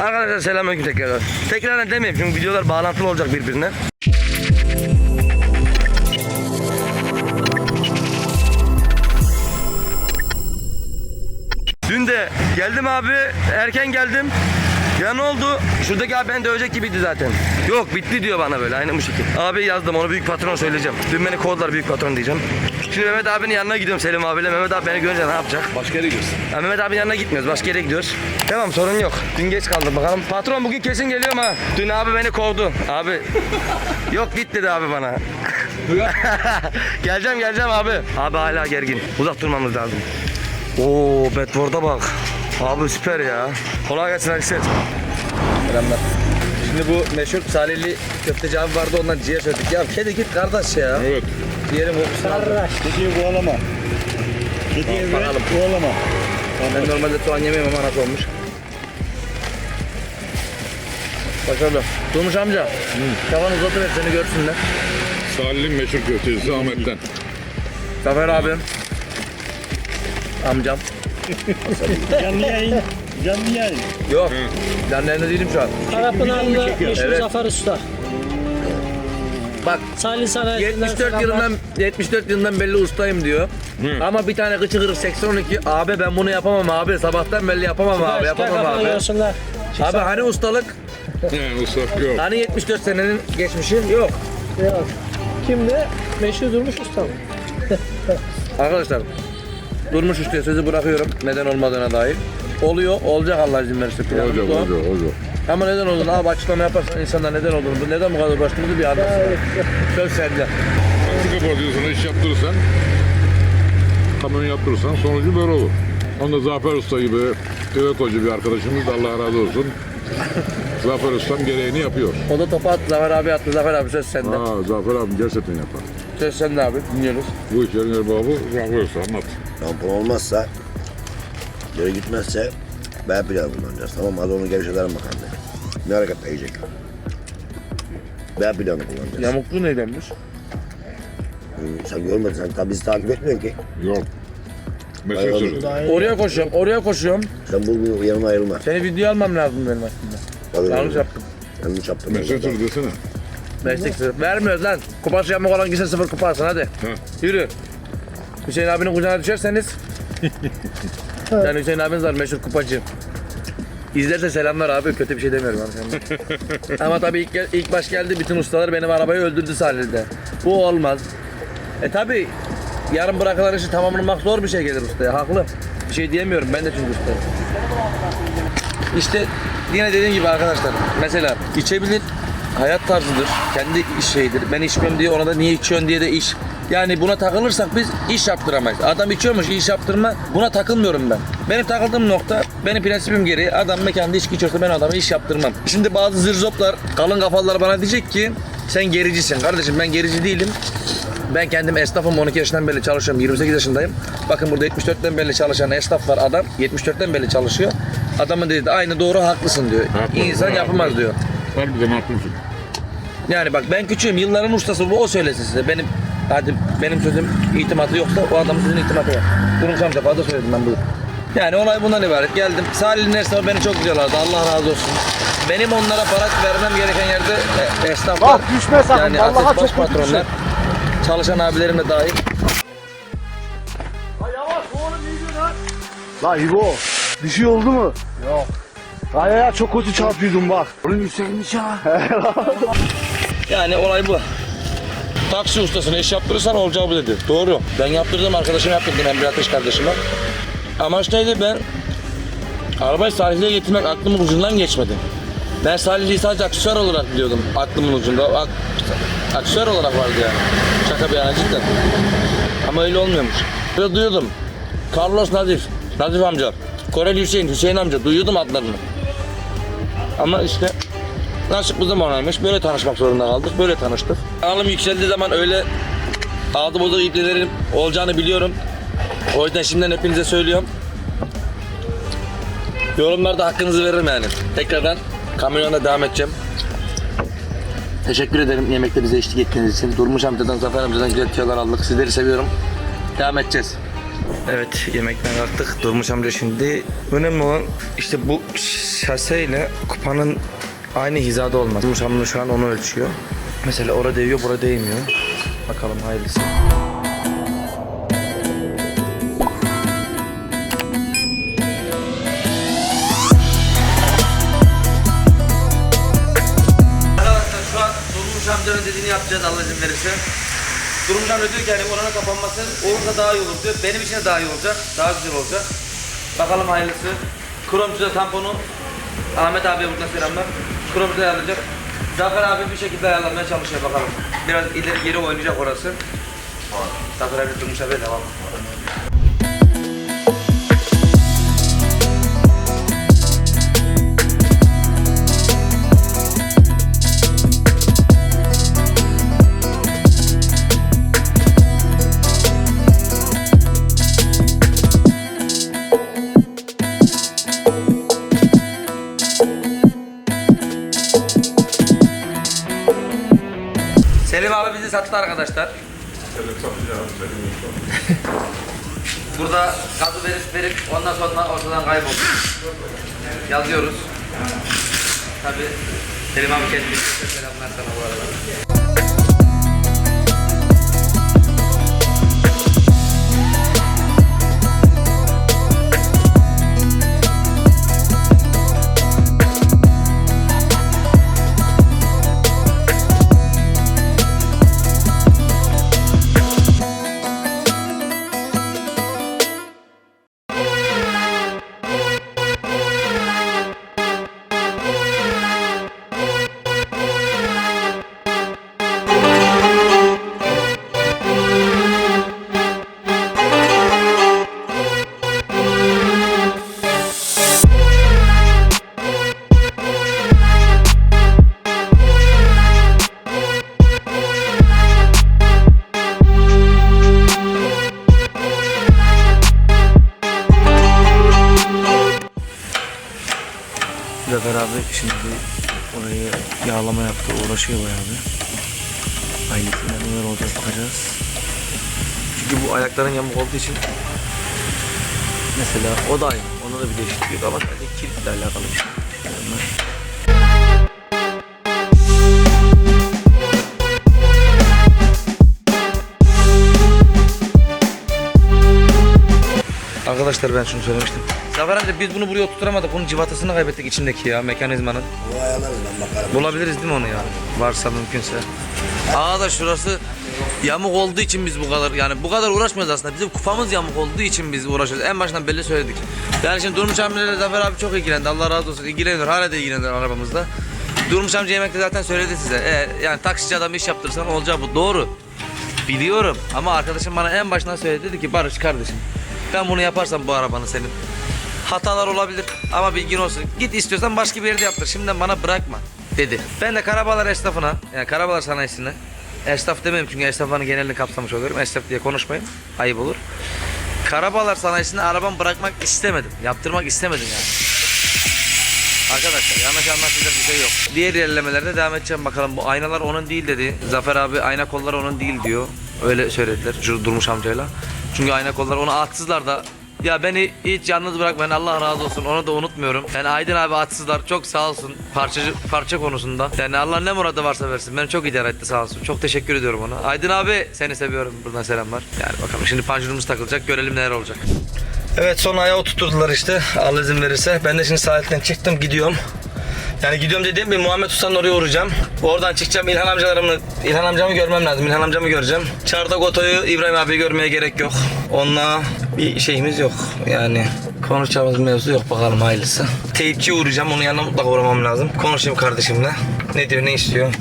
Arkadaşlar selamünaleyküm tekrar. Tekrar demeyeyim çünkü videolar bağlantılı olacak birbirine. Dün de geldim abi erken geldim. Ya ne oldu? Şuradaki abi beni dövecek gibiydi zaten. Yok bitti diyor bana böyle aynı bu şekil. Abi yazdım onu büyük patron söyleyeceğim. Dün beni kovdular büyük patron diyeceğim. Şimdi Mehmet abinin yanına gidiyorum Selim abiyle. Mehmet abi beni görünce ne yapacak? Başka yere gidiyorsun. Ya Mehmet abinin yanına gitmiyoruz. Başka yere gidiyoruz. Tamam sorun yok. Dün geç kaldım bakalım. Patron bugün kesin geliyorum ha. Dün abi beni kovdu. Abi yok git dedi abi bana. geleceğim geleceğim abi. Abi hala gergin. Uzak durmamız lazım. Oo Bedford'a bak. Abi süper ya. Kolay gelsin Alişer. Selamlar. Şimdi bu meşhur Salihli köfteci abi vardı ondan ciğer söyledik. Ya kedi git kardeş ya. Evet. Ciğerin kokusunu aldım. Kediye kovalama. Kediye ver, Bakalım. kovalama. Ben normalde soğan yemiyorum ama nasıl olmuş? Başarılı. Durmuş amca. Kafanı uzatıver seni görsünler. Salih'in meşhur köftecisi Ahmet'ten. Zafer abim. Amcam. Canlı yayın. Canlı yayın. Yok. Canlarında değilim şu an. Karapınar'da meşhur Evet. Zafer Usta. Bak Salih Sanayisi'nden 74 selamlar. yılından 74 yılından belli ustayım diyor. Ama bir tane kıçı kırık 82 abi ben bunu yapamam abi sabahtan belli yapamam abi yapamam abi. görsünler. Abi hani ustalık? Yani yok. Hani 74 senenin geçmişi? Yok. Yok. Kimdi? Meşhur Durmuş Usta mı? Arkadaşlar Durmuş Usta'ya sözü bırakıyorum neden olmadığına dair. Oluyor, olacak Allah izin verirse planımız Olacak, o. olacak, olacak. Ama neden olduğunu abi açıklama yaparsan insanlar neden olduğunu, bu neden bu kadar uğraştığımızı bir anlasın. Söz sende. Taksi kapatıyorsan, iş yaptırırsan, kamyon yaptırırsan sonucu böyle olur. Onda Zafer Usta gibi Toyotacı bir arkadaşımız da Allah razı olsun. Zafer Usta'm gereğini yapıyor. O da topu attı, Zafer abi attı. Zafer abi söz sende. Aa, Zafer abi gerçekten yapar. Söz sende abi, dinliyoruz. Bu işlerin erbabı Usta anlat. Tampon olmazsa, geri gitmezse B planı kullanacağız. Tamam? Az onu gevşetelim bakalım. Ne hareket yiyecek? B planı kullanacağız. Yamuklu neydenmiş? Hı, sen görmedin, sen tabi bizi takip etmiyorsun ki. Yok. Mesut Hayır, söyledi. Oraya koşuyorum, oraya koşuyorum. Sen bu bu yanıma ayrılma. Seni video almam lazım benim aslında. Tabii, Yanlış yaptım. Yanlış yaptın. Mesut söyledi desene. Destek sıfır. Vermiyoruz lan. Kupası yapmak olan gitsin sıfır kupa alsın hadi. Ha. Yürü. Hüseyin abinin kucağına düşerseniz. yani Hüseyin abiniz var meşhur kupacı. İzlerse selamlar abi kötü bir şey demiyorum abi. Ama tabii ilk, ilk baş geldi bütün ustalar benim arabayı öldürdü sahilde. Bu olmaz. E tabii yarın bırakılan işi tamamlamak zor bir şey gelir ustaya haklı. Bir şey diyemiyorum ben de çünkü ustayım. İşte yine dediğim gibi arkadaşlar mesela içebilir hayat tarzıdır. Kendi şeyidir. Ben içmiyorum diye ona da niye içiyorsun diye de iş. Yani buna takılırsak biz iş yaptıramayız. Adam içiyormuş iş yaptırma. Buna takılmıyorum ben. Benim takıldığım nokta benim prensibim gereği adam mekanda içki içiyorsa ben adama iş yaptırmam. Şimdi bazı zırzoplar kalın kafalılar bana diyecek ki sen gericisin. Kardeşim ben gerici değilim. Ben kendim esnafım 12 yaşından beri çalışıyorum 28 yaşındayım. Bakın burada 74'ten beri çalışan esnaf var adam 74'ten beri çalışıyor. Adamın dediği de aynı doğru haklısın diyor. Haklı, İnsan yapamaz diyor. Harbiden haklısın. Yani bak ben küçüğüm yılların ustası bu o söylesin size. Benim hadi benim sözüm itimatı yoksa o adamın sözünün itimatı var. Bunu kaç defa da söyledim ben bunu. Yani olay bundan ibaret. Geldim. Salih'in esnafı beni çok güzel aradı. Allah razı olsun. Benim onlara para vermem gereken yerde e, esnaflar. Bak düşme sakın. Yani baş çok kötü patronlar. Çalışan abilerim de dahil. La İbo, bir şey oldu mu? Yok. Ay ya çok kötü çarpıyordum bak. Onun yükselmiş ha. Yani olay bu. Taksi ustasına iş yaptırırsan olacağı bu dedi. Doğru. Ben yaptırdım arkadaşım yaptırdım Emre Ateş kardeşime. Amaç neydi ben arabayı Salihli'ye getirmek aklımın ucundan geçmedi. Ben Salihli'yi sadece aksesuar olarak biliyordum aklımın ucunda. Ak aksesuar olarak vardı yani. Şaka bir yana cidden. Ama öyle olmuyormuş. Ve duyuyordum. Carlos Nazif, Nazif amca. Koreli Hüseyin, Hüseyin amca. Duyuyordum adlarını. Ama işte Nasip bu zamanaymış. Böyle tanışmak zorunda kaldık. Böyle tanıştık. Kanalım yükseldiği zaman öyle adı bozuk iplelerin olacağını biliyorum. O yüzden şimdiden hepinize söylüyorum. Yorumlarda hakkınızı veririm yani. Tekrardan kamyonda devam edeceğim. Teşekkür ederim yemekte bize eşlik ettiğiniz için. Durmuş amcadan, Zafer amcadan güzel tüyolar aldık. Sizleri seviyorum. Devam edeceğiz. Evet yemekten kalktık. Durmuş amca şimdi. Önemli olan işte bu şaseyle kupanın aynı hizada olması. Durmuş amca şu an onu ölçüyor. Mesela orada değiyor, burada değmiyor. Bakalım hayırlısı. Arkadaşlar şu an Durmuş amcanın dediğini yapacağız Allah izin verirse. Amca diyor ki hani oranın kapanması olursa daha iyi olur diyor. Benim için de daha iyi olacak. Daha güzel olacak. Bakalım hayırlısı. Kromcuda tamponu Ahmet abiye buradan selamlar. Kromcuda ayarlayacak. Zafer abi bir şekilde ayarlamaya çalışıyor bakalım. Biraz ileri geri oynayacak orası. Zafer abi Durmuş abiye devam. Selim abi bizi sattı arkadaşlar. Burada gazı verip verip ondan sonra ortadan kayboldu. Yazıyoruz. Tabi Selim abi kendisi selamlar sana bu arada. Şimdi orayı yağlama yaptı, uğraşıyor bayağı bir. Ailesiyle neler olacak bakacağız. Çünkü bu ayakların yamuk olduğu için mesela o da aynı. Onda da bir değişiklik yok ama sadece kilitle alakalı bir şey. Bunlar. Arkadaşlar ben şunu söylemiştim. Zafer amca biz bunu buraya oturtamadık. Bunun civatasını kaybettik içindeki ya mekanizmanın. Bulabiliriz değil mi onu ya? Varsa mümkünse. Aa da şurası yamuk olduğu için biz bu kadar yani bu kadar uğraşmıyoruz aslında. Bizim kupamız yamuk olduğu için biz uğraşıyoruz. En baştan belli söyledik. Yani şimdi Durmuş abiyle Zafer abi çok ilgilendi. Allah razı olsun. İlgileniyor. Hala da ilgileniyor arabamızda. Durmuş amca yemekte zaten söyledi size. Eğer yani taksici adam iş yaptırsan olacağı bu. Doğru. Biliyorum ama arkadaşım bana en başından söyledi dedi ki Barış kardeşim ben bunu yaparsam bu arabanı senin hatalar olabilir ama bilgin olsun. Git istiyorsan başka bir yerde yaptır. Şimdiden bana bırakma dedi. Ben de Karabağlar esnafına yani Karabağlar sanayisine esnaf demeyeyim çünkü esnafların genelini kapsamış oluyorum. Esnaf diye konuşmayayım. Ayıp olur. Karabağlar sanayisine arabamı bırakmak istemedim. Yaptırmak istemedim yani. Arkadaşlar yanlış anlaşılacak bir şey yok. Diğer ilerlemelerde devam edeceğim bakalım. Bu aynalar onun değil dedi. Zafer abi ayna kolları onun değil diyor. Öyle söylediler Dur- Durmuş amcayla. Çünkü ayna kolları onu atsızlar da ya beni hiç yalnız bırakmayın Allah razı olsun onu da unutmuyorum. Yani Aydın abi atsızlar çok sağ olsun parçacı, parça konusunda. Yani Allah ne muradı varsa versin beni çok idare etti sağ olsun. Çok teşekkür ediyorum ona. Aydın abi seni seviyorum buradan selamlar. Yani bakalım şimdi panjurumuz takılacak görelim neler olacak. Evet son ayağı oturtturdular işte Allah izin verirse. Ben de şimdi sahilden çıktım gidiyorum. Yani gidiyorum dediğim bir Muhammed Usta'nın oraya uğrayacağım. Oradan çıkacağım İlhan amcalarımı, İlhan amcamı görmem lazım. İlhan amcamı göreceğim. Çardak Oto'yu İbrahim abi görmeye gerek yok. Onunla bir şeyimiz yok. Yani konuşacağımız mevzu yok bakalım hayırlısı. Teyipçiye uğrayacağım. Onun yanına mutlaka uğramam lazım. Konuşayım kardeşimle. Ne diyor ne istiyor.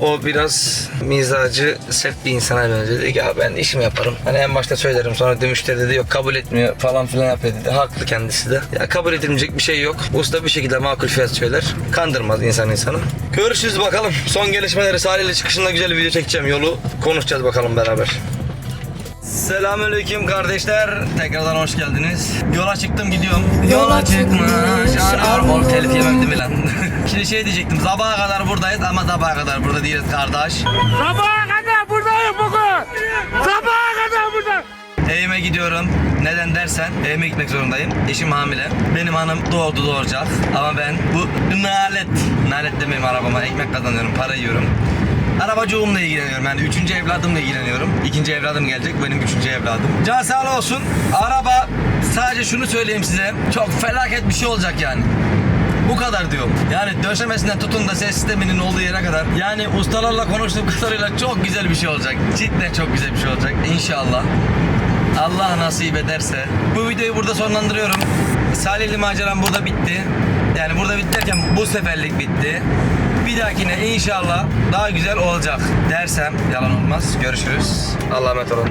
O biraz mizacı sert bir insana benziyor. Dedi ki ben işimi yaparım. Hani en başta söylerim sonra dönüşte dedi yok kabul etmiyor falan filan yapıyor dedi. Haklı kendisi de. Ya kabul edilmeyecek bir şey yok. Usta bir şekilde makul fiyat söyler. Kandırmaz insan insanı. Görüşürüz bakalım. Son gelişmeleri sahile çıkışında güzel bir video çekeceğim. Yolu konuşacağız bakalım beraber. Selamünaleyküm kardeşler. Tekrardan hoş geldiniz. Yola çıktım gidiyorum. Yola çıkmış arıyorum. Oğlum telif yemem değil mi lan? Şimdi şey diyecektim. Sabaha kadar buradayız ama sabaha kadar burada değiliz kardeş. Sabaha kadar buradayım bugün. Sabaha kadar burada. Evime gidiyorum. Neden dersen evime gitmek zorundayım. Eşim hamile. Benim hanım doğdu doğuracak. Ama ben bu nalet, nalet demeyeyim arabama. Ekmek kazanıyorum, para yiyorum. Arabacılığımla ilgileniyorum. Yani üçüncü evladımla ilgileniyorum. İkinci evladım gelecek. Benim üçüncü evladım. Can sağ olsun. Araba sadece şunu söyleyeyim size. Çok felaket bir şey olacak yani. Bu kadar diyorum. Yani döşemesinden tutun da ses sisteminin olduğu yere kadar. Yani ustalarla konuştuğum kadarıyla çok güzel bir şey olacak. Cidden çok güzel bir şey olacak. İnşallah. Allah nasip ederse. Bu videoyu burada sonlandırıyorum. Salihli maceram burada bitti. Yani burada bitti derken bu seferlik bitti. Bir dahakine inşallah daha güzel olacak dersem yalan olmaz. Görüşürüz. Allah'a emanet olun.